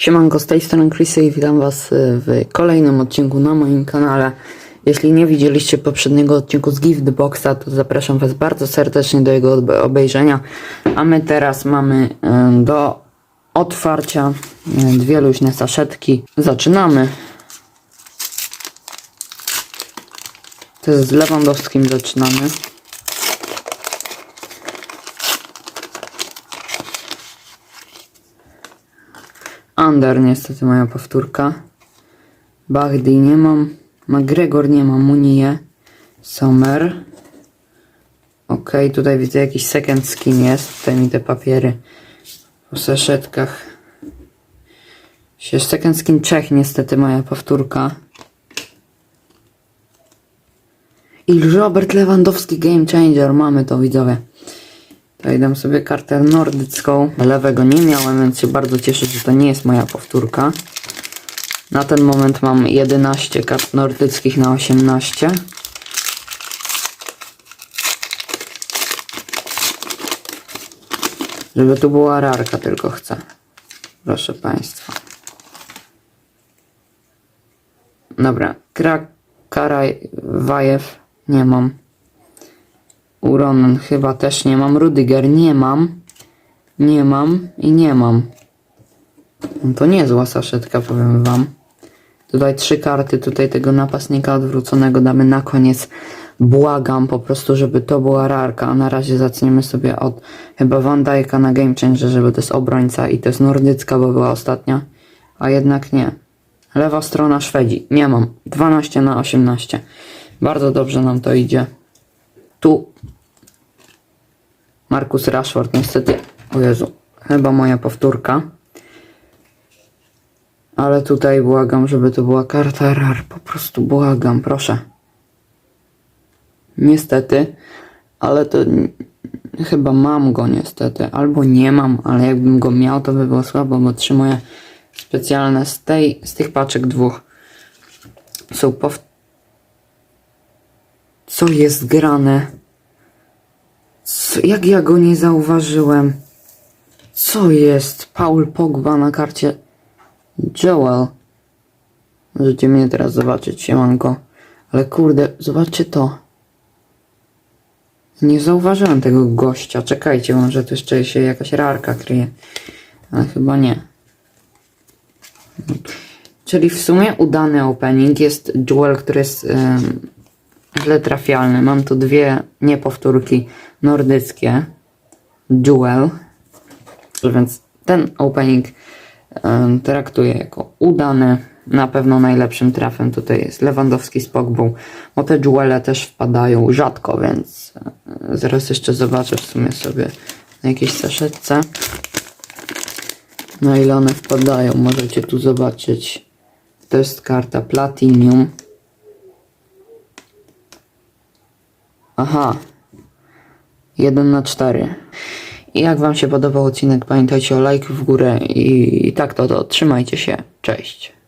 Siemanko, z tej strony Chrisy i witam was y, w kolejnym odcinku na moim kanale. Jeśli nie widzieliście poprzedniego odcinku z Gift Boxa, to zapraszam was bardzo serdecznie do jego obejrzenia. A my teraz mamy do otwarcia dwie luźne saszetki. Zaczynamy. To z Lewandowskim zaczynamy. Under niestety moja powtórka. Bagdi nie mam. McGregor nie mam. Munię. Sommer. Ok, tutaj widzę jakiś second skin jest. Tutaj mi te papiery po saszetkach. Się second skin Czech niestety moja powtórka. I Robert Lewandowski Game Changer. Mamy to widzowie. Tutaj dam sobie kartę nordycką. Lewego nie miałem, więc się bardzo cieszę, że to nie jest moja powtórka. Na ten moment mam 11 kart nordyckich na 18. Żeby tu była rarka tylko chcę. Proszę Państwa. Dobra. Krak, Karaj, Wajew nie mam. Uronen chyba też nie mam. Rudiger nie mam. Nie mam i nie mam. No to niezła saszetka, powiem wam. Tutaj trzy karty, tutaj tego napastnika odwróconego damy na koniec. Błagam po prostu, żeby to była rarka. A na razie zaczniemy sobie od chyba Van Dijk'a na Game Changer, żeby to jest obrońca i to jest nordycka, bo była ostatnia. A jednak nie. Lewa strona Szwedzi. Nie mam. 12 na 18. Bardzo dobrze nam to idzie. Tu Markus Rashford niestety. O Jezu, chyba moja powtórka. Ale tutaj błagam, żeby to była karta rar. Po prostu błagam, proszę. Niestety, ale to chyba mam go niestety. Albo nie mam, ale jakbym go miał, to by było słabo, bo trzy moje specjalne z tej, z tych paczek dwóch są pow... Co jest grane? Co, jak ja go nie zauważyłem? Co jest? Paul Pogba na karcie Joel. Możecie mnie teraz zobaczyć, siemanko. Ale kurde, zobaczcie to. Nie zauważyłem tego gościa. Czekajcie, może tu jeszcze się jakaś rarka kryje. Ale chyba nie. Czyli w sumie udany opening jest Joel, który jest em, źle trafialny. Mam tu dwie niepowtórki nordyckie. Jewel. Więc ten opening traktuję jako udany. Na pewno najlepszym trafem tutaj jest Lewandowski z Pogbą, bo te Jewele też wpadają rzadko, więc e, zaraz jeszcze zobaczę w sumie sobie na jakiejś saszetce. Na ile one wpadają, możecie tu zobaczyć. To jest karta Platinum. Aha. 1 na 4. I jak Wam się podobał odcinek, pamiętajcie o like w górę i, i tak to, to trzymajcie się. Cześć.